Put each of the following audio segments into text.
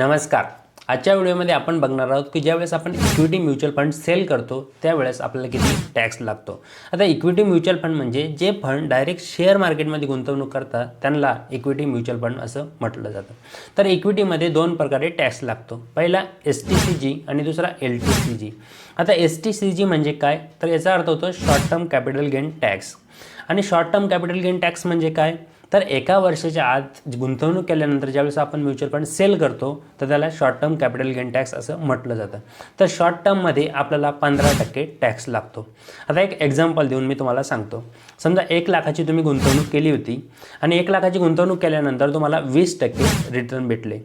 नमस्कार. आजच्या व्हिडिओमध्ये आपण बघणार आहोत की ज्यावेळेस आपण इक्विटी म्युच्युअल फंड सेल करतो त्यावेळेस आपल्याला किती टॅक्स लागतो. आता इक्विटी म्युच्युअल फंड म्हणजे जे फंड डायरेक्ट शेअर मार्केटमध्ये गुंतवणूक करतात त्यांना इक्विटी म्युच्युअल फंड असं म्हटलं जातं. तर इक्विटीमध्ये दोन प्रकारे टॅक्स लागतो. पहिला एस टी सी जी आणि दुसरा एल टी सी जी आता एस टी सी जी म्हणजे काय? तर याचा अर्थ होतो short term capital gain tax आणि short term capital gain tax म्हणजे काय? तर एका वर्षाच्या आत गुंतवणूक केल्यानंतर ज्यावेळेस आपण म्युच्युअल फंड सेल करतो तर त्याला short term capital gain tax असं म्हटलं जातं. तर शॉर्ट टर्ममध्ये आपल्याला पंधरा टक्के टॅक्स लागतो. आता एक एक्झाम्पल देऊन मी तुम्हाला सांगतो. समजा एक लाखाची तुम्ही गुंतवणूक केली होती आणि एक लाखाची गुंतवणूक केल्यानंतर तुम्हाला वीस टक्के रिटर्न भेटले.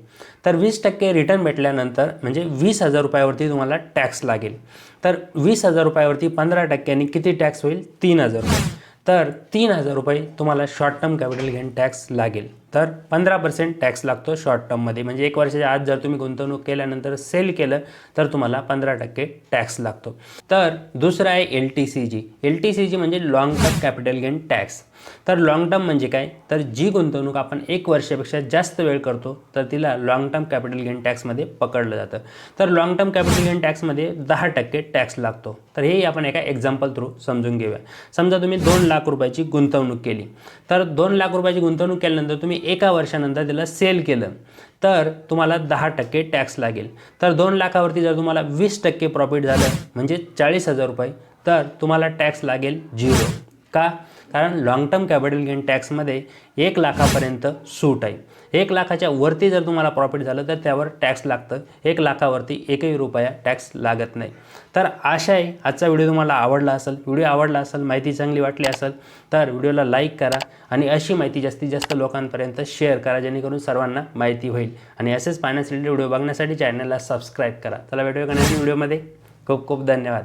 तर वीस टक्के रिटर्न भेटल्यानंतर म्हणजे वीस हजार रुपयावरती तुम्हाला टॅक्स लागेल. तर वीस हजार रुपयावरती पंधरा टक्क्यांनी किती टॅक्स होईल? तीन हजार. रुपये तर तीन हजार रुपये तुम्हाला short term capital gain tax लागेल. तर पंधरा पर्सेंट टॅक्स लागतो शॉर्ट टर्ममध्ये म्हणजे एक वर्षाच्या आत जर तुम्ही गुंतवणूक केल्यानंतर सेल केलं तर तुम्हाला पंधरा टक्के टॅक्स लागतो. तर दुसरं आहे L T C G L T C G म्हणजे long term capital gain tax तर लाँग टर्म म्हणजे काय? तर जी गुंतवणूक आपण एक वर्षापेक्षा जास्त वेळ करतो तर तिला लाँग टर्म कॅपिटल गेन टॅक्समध्ये पकडलं जातं. तर लाँग टर्म कॅपिटल गेन टॅक्समध्ये दहा टक्के टॅक्स लागतो. तर हेही आपण एका एक्झाम्पल थ्रू समजून घेऊया. समजा तुम्ही दोन लाख रुपयाची गुंतवणूक केली. तर दोन लाख रुपयाची गुंतवणूक केल्यानंतर तुम्ही एका वर्षानंतर त्याला सेल केलं. तर तुम्हाला दहा टक्के टॅक्स लागेल. तर दोन लाखावरती जर तुम्हाला वीस टक्के प्रॉफिट झालं म्हणजे चाळीस हजार रुपये तर तुम्हाला टॅक्स लागेल झिरो का? कारण लाँग टर्म कॅपिटल गेन टॅक्समध्ये एक लाखापर्यंत सूट आहे. एक लाखाच्या वरती जर तुम्हाला प्रॉफिट झालं तर त्यावर टॅक्स लागतं. एक लाखावरती एकही रुपया टॅक्स लागत नाही. तर आशा आहे आजचा व्हिडिओ तुम्हाला आवडला असेल. व्हिडिओ आवडला असेल माहिती चांगली वाटली असेल तर व्हिडिओला लाईक करा आणि अशी माहिती जास्तीत जास्त लोकांपर्यंत शेअर करा जेणेकरून सर्वांना माहिती होईल. आणि असेच फायनान्स व्हिडिओ बघण्यासाठी चॅनलला सबस्क्राईब करा. चला भेटूया का व्हिडिओमध्ये खूप खूप धन्यवाद.